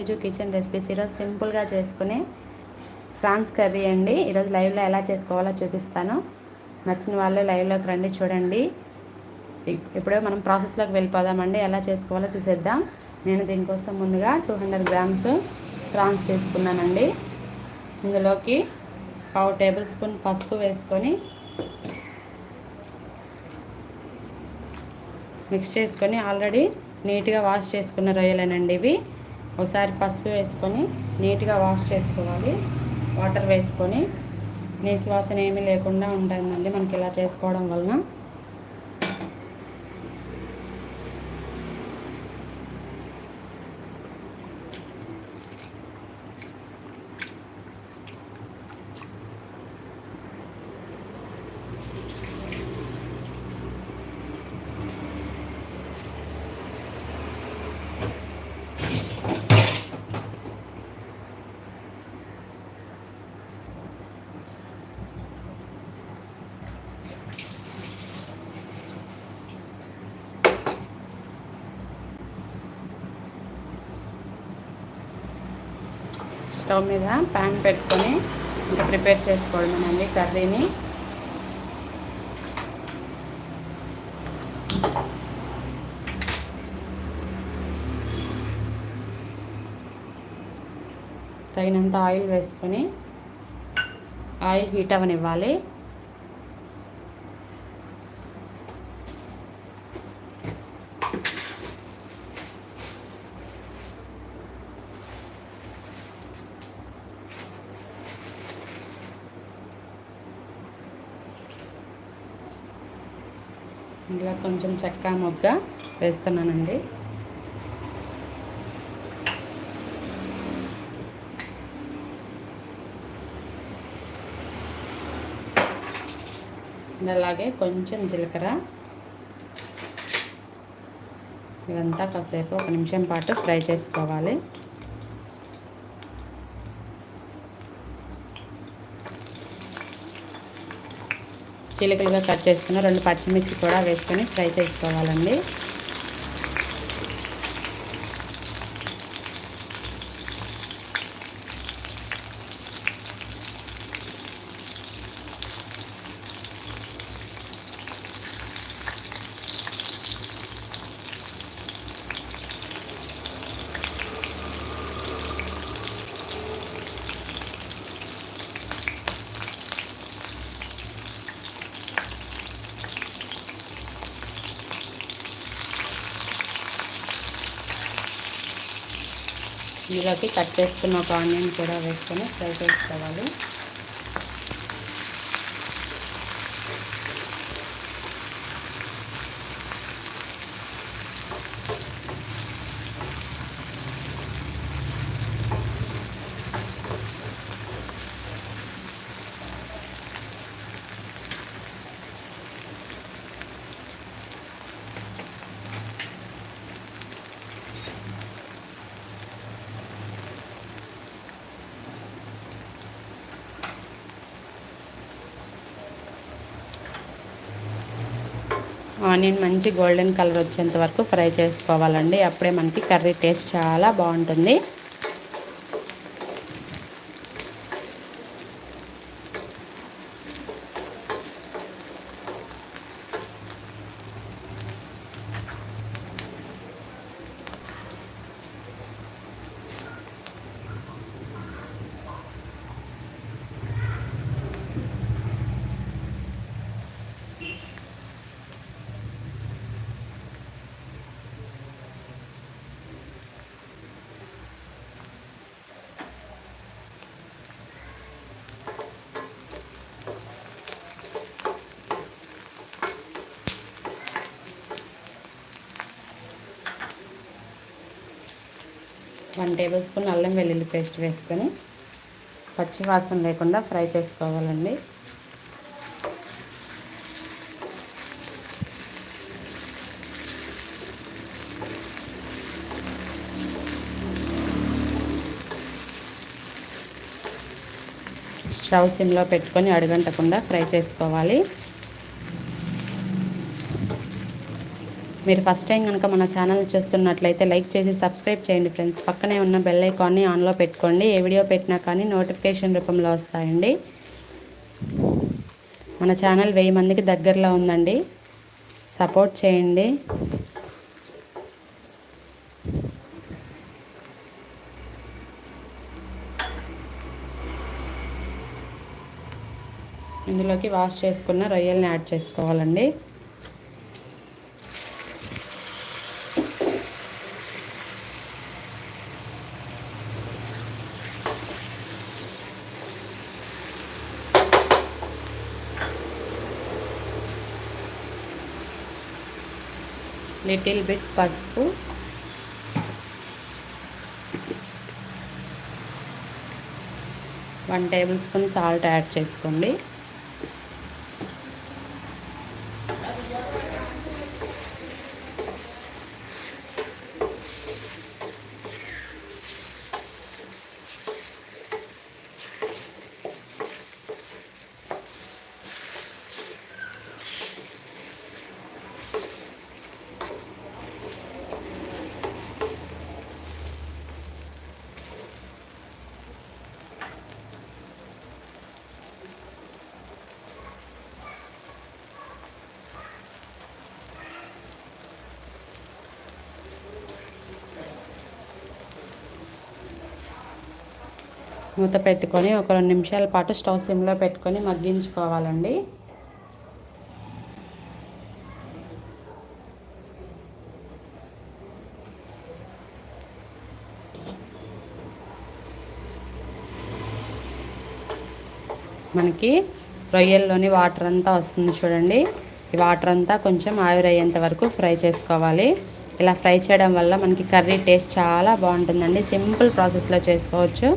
రోజు kitchen recipes ఈరోజు సింపుల్గా చేసుకునే ఫ్రాన్స్ కర్రీ అండి. ఈరోజు లైవ్లో ఎలా చేసుకోవాలో చూపిస్తాను. నచ్చిన వాళ్ళు లైవ్లోకి రండి చూడండి. ఇప్పుడే మనం ప్రాసెస్లోకి వెళ్ళిపోదామండి. ఎలా చేసుకోవాలో చూసేద్దాం. నేను దీనికోసం ముందుగా టూ హండ్రెడ్ గ్రామ్స్ ప్రాన్స్ తీసుకున్నానండి. ఇందులోకి పావు టేబుల్ స్పూన్ పసుపు వేసుకొని మిక్స్ చేసుకొని ఆల్రెడీ నీట్గా వాష్ చేసుకున్న రొయ్యలేనండి ఇవి. ఒకసారి పసుపు వేసుకొని నీట్గా వాష్ చేసుకోవాలి. వాటర్ వేసుకొని. నీసు వాసన ఏమీ లేకుండా ఉంటుందండి మనకి ఇలా చేసుకోవడం వలన. స్టవ్ మీద ప్యాన్ పెట్టుకొని ఇంకా ప్రిపేర్ చేసుకోవడమేనండి కర్రీని. తగినంత ఆయిల్ వేసుకొని ఆయిల్ హీట్ అవనివ్వాలి ఇలా కొంచెం చెక్క మొగ్గ వేస్తున్నానండి. అలాగే కొంచెం జీలకర్ర. ఇవంతా కాసేపు ఒక నిమిషం పాటు ఫ్రై చేసుకోవాలి. చీలికలుగా కట్ చేసుకున్న రెండు పచ్చిమిర్చి కూడా వేసుకొని ఫ్రై చేసుకోవాలండి. ఇందులోకి కట్ చేసుకున్న ఒక ఆనియన్ కూడా వేసుకొని ఫ్రై చేసుకోవాలి. ఆనియన్ మంచి గోల్డెన్ కలర్ వచ్చేంత వరకు ఫ్రై చేసుకోవాలండి. అప్పుడే మనకి కర్రీ టేస్ట్ చాలా బాగుంటుంది. వన్ టేబుల్ స్పూన్ అల్లం వెల్లుల్లి పేస్ట్ వేసుకొని పచ్చి వాసన లేకుండా ఫ్రై చేసుకోవాలండి. స్టవ్ సిమ్లో పెట్టుకొని అడుగంటకుండా ఫ్రై చేసుకోవాలి. మీరు ఫస్ట్ టైం కనుక మన ఛానల్ చూస్తున్నట్లయితే లైక్ చేసి సబ్స్క్రైబ్ చేయండి ఫ్రెండ్స్ పక్కనే ఉన్న బెల్ ఐకాన్ని ఆన్లో పెట్టుకోండి. ఏ వీడియో పెట్టినా కానీ నోటిఫికేషన్ రూపంలో వస్తాయండి. మన ఛానల్ వెయ్యి మందికి దగ్గరలో ఉందండి. సపోర్ట్ చేయండి. ఇందులోకి వాష్ చేసుకున్న రొయ్యల్ని యాడ్ చేసుకోవాలండి. లిటిల్ బిట్ పసుపు. One tablespoon salt add చేసుకోండి. మూత పెట్టుకొని ఒక రెండు నిమిషాల పాటు స్టవ్ సిమ్లో పెట్టుకొని మగ్గించుకోవాలండి. మనకి రొయ్యల్లోని వాటర్ అంతా వస్తుంది చూడండి. ఈ వాటర్ అంతా కొంచెం ఆవిరయ్యేంత వరకు ఫ్రై చేసుకోవాలి. ఇలా ఫ్రై చేయడం వల్ల మనకి కర్రీ టేస్ట్ చాలా బాగుంటుందండి. సింపుల్ ప్రాసెస్లో చేసుకోవచ్చు.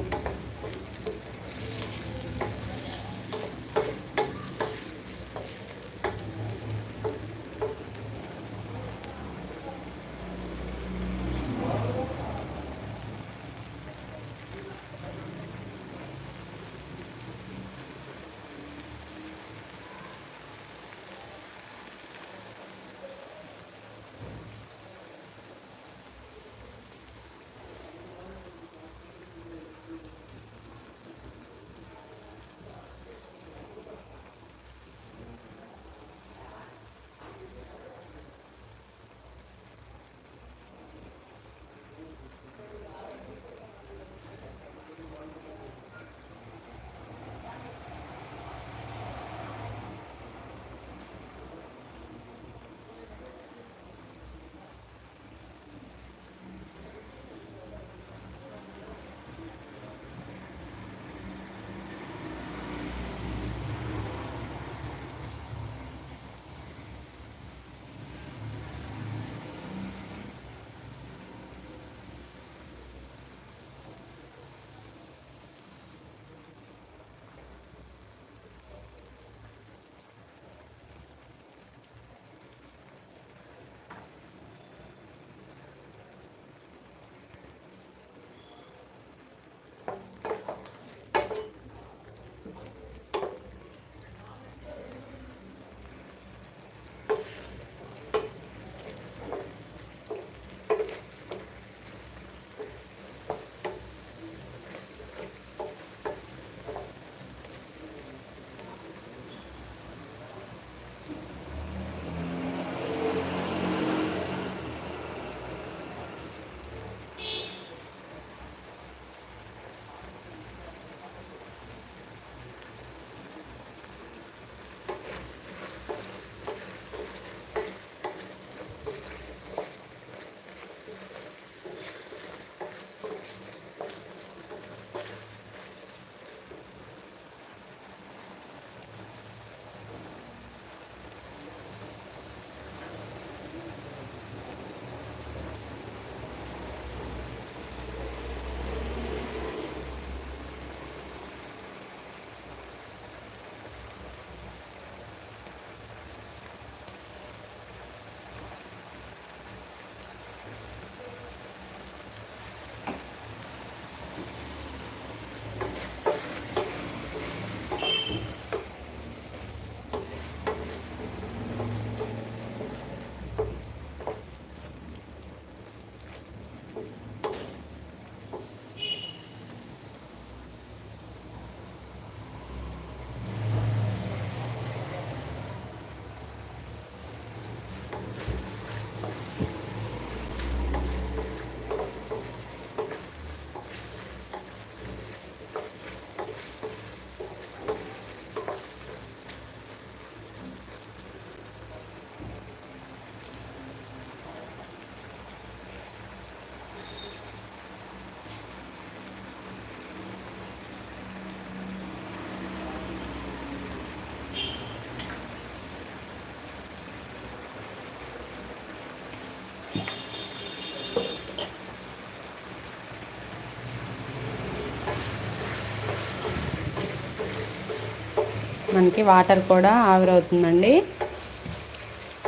మనకి వాటర్ కూడా ఆవిరవుతుందండి.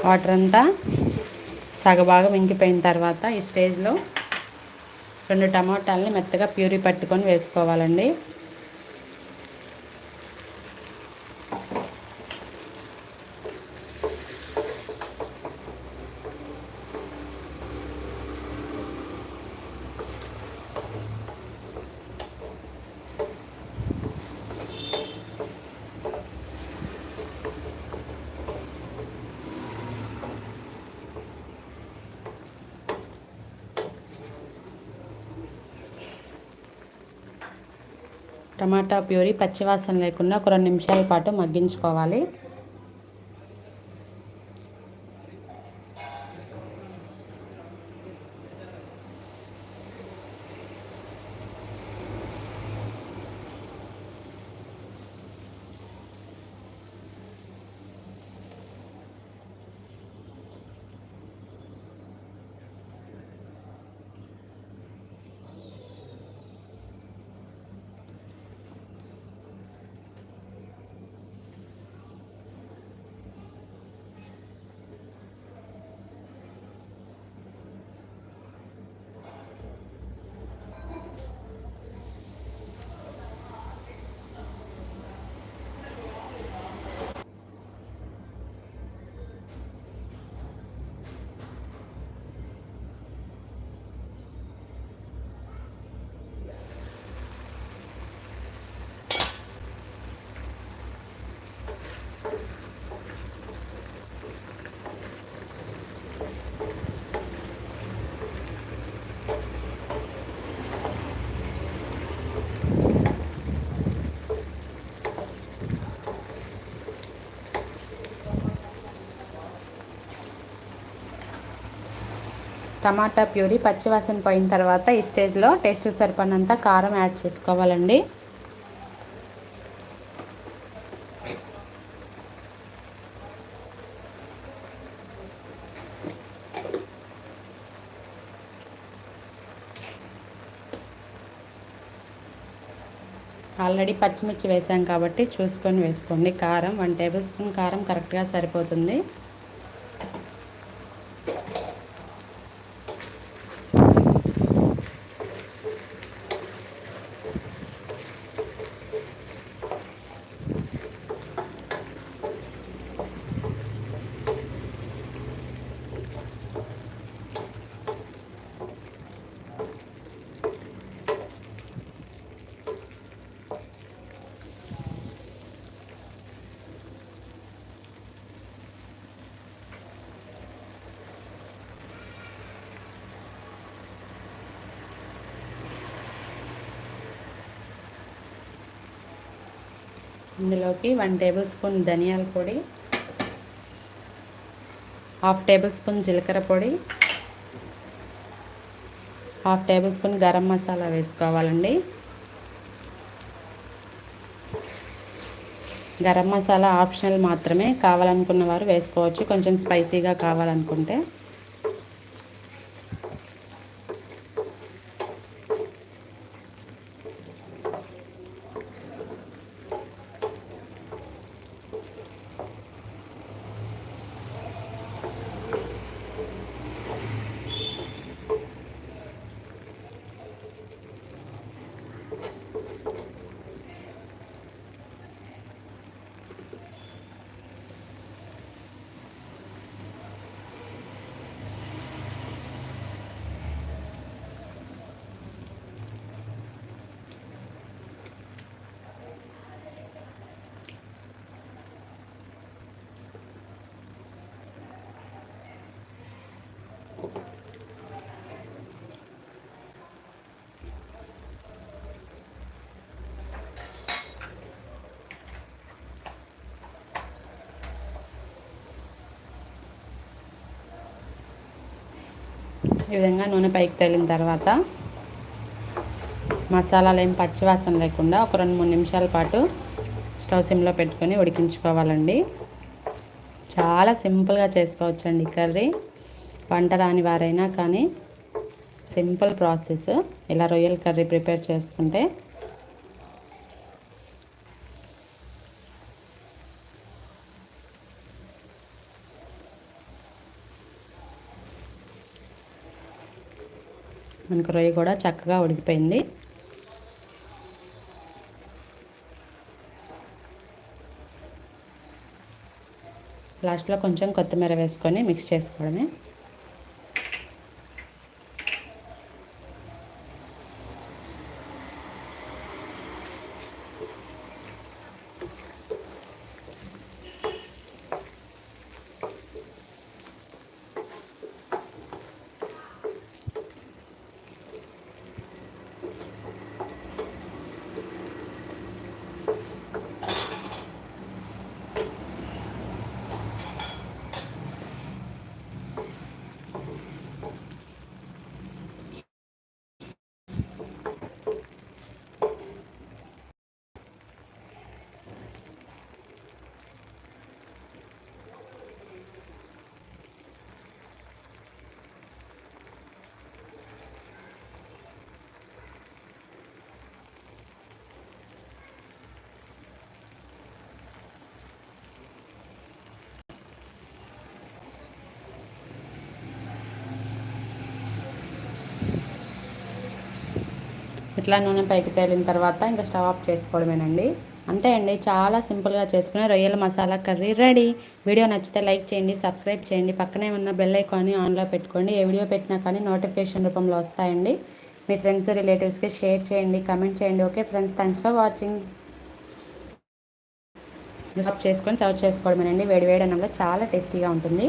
వాటర్ అంతా సగభాగం ఇంకిపోయిన తర్వాత ఈ స్టేజ్లో రెండు టమాటాలని మెత్తగా ప్యూరీ పట్టుకొని వేసుకోవాలండి. టమాటా ప్యూరీ పచ్చివాసన లేకుండా ఒక రెండు నిమిషాల పాటు మగ్గించుకోవాలి. టమాటా ప్యూరీ పచ్చివాసన పోయిన తర్వాత ఈ స్టేజ్లో టేస్ట్ సరిపడినంత కారం యాడ్ చేసుకోవాలండి. ఆల్రెడీ పచ్చిమిర్చి వేసాం కాబట్టి చూసుకొని వేసుకోండి. కారం వన్ టేబుల్ స్పూన్ కారం కరెక్ట్గా సరిపోతుంది. ఇందులోకి వన్ టేబుల్ స్పూన్ ధనియాల పొడి హాఫ్ టేబుల్ స్పూన్ జీలకర్ర పొడి half tablespoon garam masala వేసుకోవాలండి. గరం మసాలా ఆప్షనల్ మాత్రమే కావాలనుకున్న వారు వేసుకోవచ్చు. కొంచెం స్పైసీగా కావాలనుకుంటే. ఈ విధంగా నూనె పైకి తేలిన తర్వాత మసాలాలు ఏం పచ్చివాసన లేకుండా ఒక రెండు మూడు నిమిషాల పాటు స్టవ్ సిమ్లో పెట్టుకొని ఉడికించుకోవాలండి. చాలా సింపుల్గా చేసుకోవచ్చండి కర్రీ. వంట రాని వారైనా కానీ సింపుల్ ప్రాసెస్. ఇలా రొయ్యల కర్రీ ప్రిపేర్ చేసుకుంటే మనకు రొయ్య కూడా చక్కగా ఉడికిపోయింది. లాస్ట్లో కొంచెం కొత్తిమీర వేసుకొని మిక్స్ చేసుకోవడమే. ఇట్లా నూనె పైకి తేలిన తర్వాత ఇంకా స్టవ్ ఆఫ్ చేసుకోవడమేనండి. అంతే అండి చాలా సింపుల్గా చేసుకునే రొయ్యల మసాలా కర్రీ రెడీ. వీడియో నచ్చితే లైక్ చేయండి సబ్స్క్రైబ్ చేయండి. పక్కనే ఉన్న బెల్ ఐకాన్ని ఆన్లో పెట్టుకోండి. ఏ వీడియో పెట్టినా కానీ నోటిఫికేషన్ రూపంలో వస్తాయండి. మీ ఫ్రెండ్స్ రిలేటివ్స్కి షేర్ చేయండి కమెంట్ చేయండి. Okay friends thanks for watching. Sub చేసుకొని సర్వ్ చేసుకోవడమేనండి. వేడి వేడి అన్నంలో చాలా టేస్టీగా ఉంటుంది.